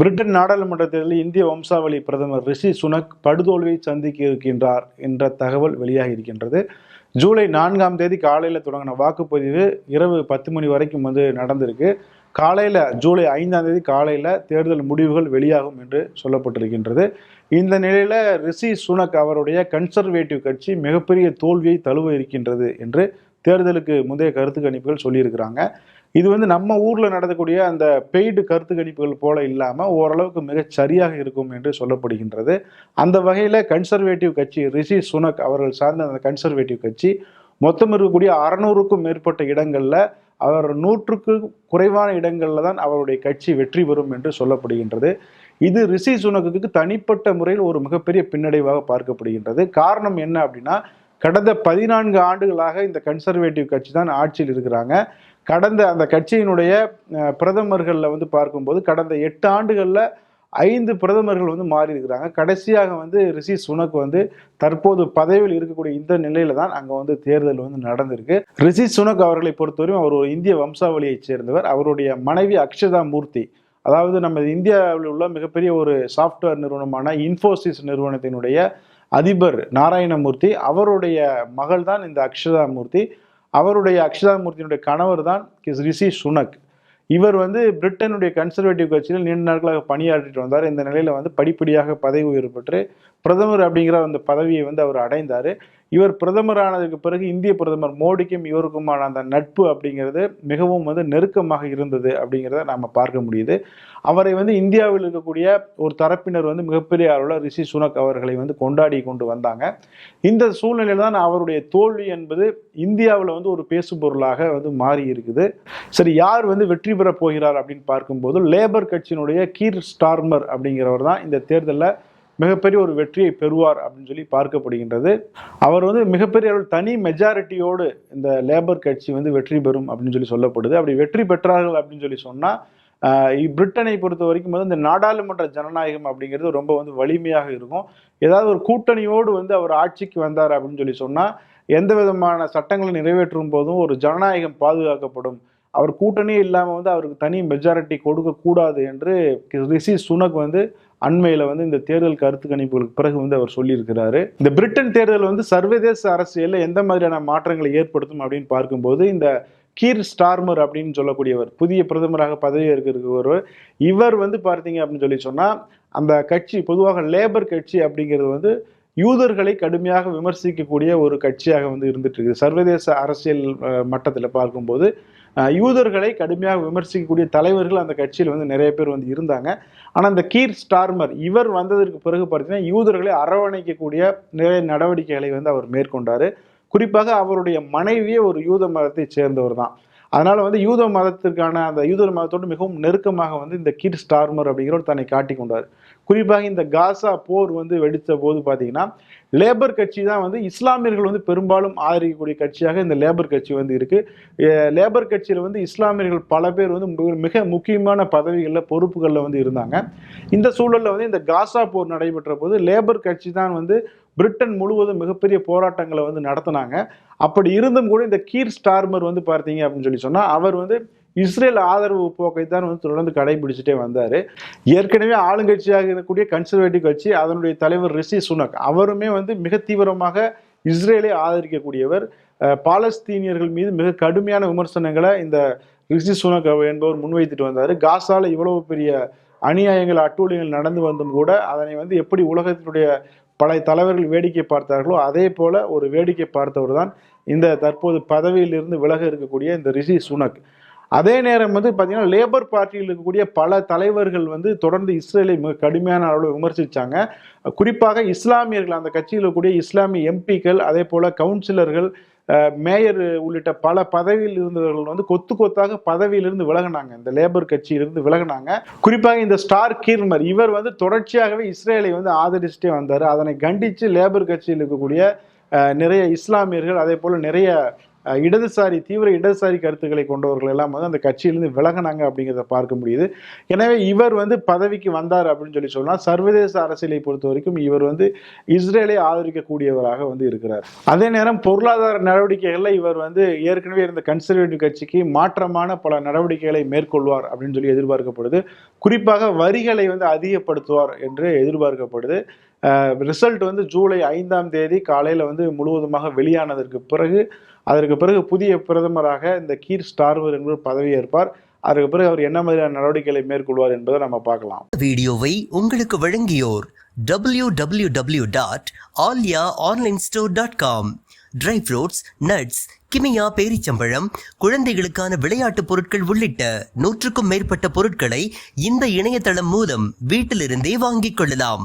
Britain நாடாளுமன்ற தேர்தலில் இந்திய வம்சாவளி பிரதமர் ரிஷி சுனக் படுதோல்வியை சந்திக்க இருக்கின்றார் என்ற தகவல் வெளியாகி இருக்கின்றது. ஜூலை நான்காம் தேதி காலையில் தொடங்கின வாக்குப்பதிவு இரவு பத்து மணி வரைக்கும் வந்து நடந்திருக்கு. காலையில் ஜூலை ஐந்தாம் தேதி காலையில் தேர்தல் முடிவுகள் வெளியாகும் என்று சொல்லப்பட்டிருக்கின்றது. இந்த நிலையில் ரிஷி சுனக் அவருடைய கன்சர்வேட்டிவ் கட்சி மிகப்பெரிய தோல்வியை தழுவ இருக்கின்றது என்று தேர்தலுக்கு முந்தைய கருத்து கணிப்புகள் சொல்லியிருக்கிறாங்க. இது வந்து நம்ம ஊரில் நடக்கக்கூடிய அந்த பெய்டு கருத்து கணிப்புகள் போல இல்லாமல் ஓரளவுக்கு மிகச் சரியாக இருக்கும் என்று சொல்லப்படுகின்றது. அந்த வகையில் கன்சர்வேட்டிவ் கட்சி ரிஷி சுனக் அவர்கள் சார்ந்த அந்த கன்சர்வேட்டிவ் கட்சி மொத்தம் இருக்கக்கூடிய அறநூறுக்கும் மேற்பட்ட இடங்களில் அவர் நூற்றுக்கு குறைவான இடங்களில் தான் அவருடைய கட்சி வெற்றி பெறும் என்று சொல்லப்படுகின்றது. இது ரிஷி சுனக்குக்கு தனிப்பட்ட முறையில் ஒரு மிகப்பெரிய பின்னடைவாக பார்க்கப்படுகின்றது. காரணம் என்ன அப்படின்னா கடந்த பதினான்கு ஆண்டுகளாக இந்த கன்சர்வேட்டிவ் கட்சி தான் ஆட்சியில் இருக்கிறாங்க. கடந்த அந்த கட்சியினுடைய பிரதமர்களில் வந்து பார்க்கும்போது கடந்த எட்டு ஆண்டுகளில் ஐந்து பிரதமர்கள் வந்து மாறி இருக்கிறாங்க. கடைசியாக வந்து ரிஷி சுனக் வந்து தற்போது பதவியில் இருக்கக்கூடிய இந்த நிலையில தான் அங்கே வந்து தேர்தல் வந்து நடந்திருக்கு. ரிஷி சுனக் அவர்களை பொறுத்தவரையும் அவர் ஒரு இந்திய வம்சாவளியைச் சேர்ந்தவர். அவருடைய மனைவி அக்ஷதா மூர்த்தி அதாவது நம்ம இந்தியாவில் உள்ள மிகப்பெரிய ஒரு சாஃப்ட்வேர் நிறுவனமான இன்ஃபோசிஸ் நிறுவனத்தினுடைய அதிபர் நாராயணமூர்த்தி அவருடைய மகள் தான் இந்த அக்ஷதா மூர்த்தி அவருடைய அக்ஷதாமூர்த்தியினுடைய கணவர் தான் ரிஷி சுனக். இவர் வந்து பிரிட்டனுடைய கன்சர்வேட்டிவ் கட்சியில் நீண்ட நாட்களாக பணியாற்றிட்டு வந்தார். இந்த நிலையில் வந்து படிப்படியாக பதவி உயர்வு பெற்று பிரதமர் அப்படிங்கிற அந்த பதவியை வந்து அவர் அடைந்தார். இவர் பிரதமரானதுக்கு பிறகு இந்திய பிரதமர் மோடிக்கும் இவருக்குமான அந்த நட்பு அப்படிங்கிறது மிகவும் வந்து நெருக்கமாக இருந்தது அப்படிங்கிறத நாம் பார்க்க முடியுது. அவரை வந்து இந்தியாவில் இருக்கக்கூடிய ஒரு தரப்பினர் வந்து மிகப்பெரிய அளவில் ரிஷி சுனக் அவர்களை வந்து கொண்டாடி கொண்டு வந்தாங்க. இந்த சூழ்நிலையில் தான் அவருடைய தோல்வி என்பது இந்தியாவில் வந்து ஒரு பேசுபொருளாக வந்து மாறி இருக்குது. சரி யார் வந்து வெற்றி பெற போகிறார் அப்படின்னு பார்க்கும்போது லேபர் கட்சியினுடைய கீர் ஸ்டார்மர் அப்படிங்கிறவர் தான் இந்த தேர்தலில் மிகப்பெரிய ஒரு வெற்றியை பெறுவார் அப்படின்னு சொல்லி பார்க்கப்படுகின்றது. அவர் வந்து மிகப்பெரிய அளவில் தனி மெஜாரிட்டியோடு இந்த லேபர் கட்சி வந்து வெற்றி பெறும் அப்படின்னு சொல்லி சொல்லப்படுது. அப்படி வெற்றி பெற்றார்கள் அப்படின்னு சொல்லி சொன்னால் பிரிட்டனை பொறுத்த வரைக்கும் வந்து இந்த நாடாளுமன்ற ஜனநாயகம் அப்படிங்கிறது ரொம்ப வந்து வலிமையாக இருக்கும். ஏதாவது ஒரு கூட்டணியோடு வந்து அவர் ஆட்சிக்கு வந்தார் அப்படின்னு சொல்லி சொன்னால் எந்த விதமான சட்டங்களை நிறைவேற்றும் போதும் ஒரு ஜனநாயகம் பாதுகாக்கப்படும். அவர் கூட்டணியே இல்லாமல் வந்து அவருக்கு தனி மெஜாரிட்டி கொடுக்கக்கூடாது என்று ரிஷி சுனக் வந்து அண்மையில் வந்து இந்த தேர்தல் கருத்து கணிப்புகளுக்கு பிறகு வந்து அவர் சொல்லியிருக்கிறாரு. இந்த பிரிட்டன் தேர்தல் வந்து சர்வதேச அரசியலில் எந்த மாதிரியான மாற்றங்களை ஏற்படுத்தும் அப்படின்னு பார்க்கும்போது இந்த கீர் ஸ்டார்மர் அப்படின்னு சொல்லக்கூடியவர் புதிய பிரதமராக பதவி இருக்கிறவர் இவர் வந்து பார்த்தீங்க அப்படின்னு சொல்லி சொன்னால் அந்த கட்சி பொதுவாக லேபர் கட்சி அப்படிங்கிறது வந்து யூதர்களை கடுமையாக விமர்சிக்கக்கூடிய ஒரு கட்சியாக வந்து இருந்துட்டு இருக்குது. சர்வதேச அரசியல் மட்டத்தில் பார்க்கும்போது யூதர்களை கடுமையாக விமர்சிக்கக்கூடிய தலைவர்கள் அந்த கட்சியில் வந்து நிறைய பேர் வந்து இருந்தாங்க. ஆனால் இந்த கீர் ஸ்டார்மர் இவர் வந்ததற்கு பிறகு பார்த்தீங்கன்னா யூதர்களை அரவணைக்கக்கூடிய நிறைய நடவடிக்கைகளை வந்து அவர் மேற்கொண்டார். குறிப்பாக அவருடைய மனைவியே ஒரு யூத மதத்தை சேர்ந்தவர் தான் அதனால் வந்து யூத மதத்திற்கான அந்த யூத மதத்தோடு மிகவும் நெருக்கமாக வந்து இந்த கீட் ஸ்டார்மர் அப்படிங்கிறவர் தன்னை காட்டி கொண்டார். குறிப்பாக இந்த காசா போர் வந்து வெடித்த போது பார்த்தீங்கன்னா லேபர் கட்சி தான் வந்து இஸ்லாமியர்கள் வந்து பெரும்பாலும் ஆதரிக்கக்கூடிய கட்சியாக இந்த லேபர் கட்சி வந்து இருக்குது லேபர் கட்சியில் வந்து இஸ்லாமியர்கள் பல பேர் வந்து மிக முக்கியமான பதவிகளில் பொறுப்புகளில் வந்து இருந்தாங்க. இந்த சூழலில் வந்து இந்த காசா போர் நடைபெற்ற போது லேபர் கட்சி தான் வந்து பிரிட்டன் முழுவதும் மிகப்பெரிய போராட்டங்களை வந்து நடத்தினாங்க. அப்படி இருந்தும் கூட இந்த கீர் ஸ்டார்மர் வந்து பார்த்தீங்க அப்படின்னு சொல்லி சொன்னால் அவர் வந்து இஸ்ரேல் ஆதரவு போக்கை தான் வந்து தொடர்ந்து கடைபிடிச்சிட்டே வந்தார். ஏற்கனவே ஆளுங்கட்சியாக இருக்கக்கூடிய கன்சர்வேட்டிவ் கட்சி அதனுடைய தலைவர் ரிஷி சுனக் அவருமே வந்து மிக தீவிரமாக இஸ்ரேலை ஆதரிக்கக்கூடியவர். பாலஸ்தீனியர்கள் மீது மிக கடுமையான விமர்சனங்களை இந்த ரிஷி சுனக் என்பவர் முன்வைத்துட்டு வந்தார். காசால இவ்வளவு பெரிய அநியாயங்கள் அட்டூழியங்கள் நடந்து வந்தும் கூட அதனை வந்து எப்படி உலகத்தினுடைய பழைய தலைவர்கள் வேடிக்கை பார்த்தார்களோ அதே போல ஒரு வேடிக்கை பார்த்தவர் தான் இந்த தற்போது பதவியிலிருந்து விலக இருக்கக்கூடிய இந்த ரிஷி சுனக். அதே நேரம் வந்து பார்த்தீங்கன்னா லேபர் பார்ட்டியில் இருக்கக்கூடிய பல தலைவர்கள் வந்து தொடர்ந்து இஸ்ரேலை மிக கடுமையான அளவில் விமர்சித்தாங்க குறிப்பாக இஸ்லாமியர்கள் அந்த கட்சியில் இருக்கக்கூடிய இஸ்லாமிய எம்பிக்கள் அதே போல் கவுன்சிலர்கள் மேயர் உள்ளிட்ட பல பதவியில் இருந்தவர்கள் வந்து கொத்து கொத்தாக பதவியிலிருந்து விலகினாங்க. இந்த லேபர் கட்சியிலிருந்து விலகினாங்க. குறிப்பாக இந்த ஸ்டார் கீர்மர் இவர் வந்து தொடர்ச்சியாகவே இஸ்ரேலை வந்து ஆதரிச்சுட்டே வந்தார். அதனை கண்டித்து லேபர் கட்சியில் இருக்கக்கூடிய நிறைய இஸ்லாமியர்கள் அதே போல் நிறைய இடதுசாரி தீவிர இடதுசாரி கருத்துக்களை கொண்டவர்கள் எல்லாம் வந்து அந்த கட்சியிலிருந்து விலகினாங்க அப்படிங்கிறத பார்க்க முடியுது. எனவே இவர் வந்து பதவிக்கு வந்தார் அப்படின்னு சொல்லி சொன்னால் சர்வதேச அரசியலை பொறுத்த வரைக்கும் இவர் வந்து இஸ்ரேலை ஆதரிக்கக்கூடியவராக வந்து இருக்கிறார். அதே நேரம் பொருளாதார நடவடிக்கைகளில் இவர் வந்து ஏற்கனவே இருந்த கன்சர்வேட்டிவ் கட்சிக்கு மாற்றமான பல நடவடிக்கைகளை மேற்கொள்வார் அப்படின்னு சொல்லி எதிர்பார்க்கப்படுது. குறிப்பாக வரிகளை வந்து அதிகப்படுத்துவார் என்று எதிர்பார்க்கப்படுது. ரிசல்ட் வந்து ஜூலை ஐந்தாம் தேதி காலையில் வந்து முழுவதுமாக வெளியானதற்கு பிறகு அதற்கு பிறகு புதிய பிரதமராக இந்த கீர் ஸ்டார்வர் என்பவர் பதவியேற்பார். அதற்கு பிறகு அவர் என்ன மாதிரியான நடவடிக்கைகளை மேற்கொள்வார் என்பதை நம்ம பார்க்கலாம். வீடியோவை உங்களுக்கு வழங்கியோர் www.alyaonlinestore.com dot Alya online store dot com dry fruits nuts Kimia பேரிச்சம்பழம் குழந்தைகளுக்கான விளையாட்டுப் பொருட்கள் உள்ளிட்ட நூற்றுக்கும் மேற்பட்ட பொருட்களை இந்த இணையதளம் மூலம் வீட்டிலிருந்தே வாங்கிக் கொள்ளலாம்.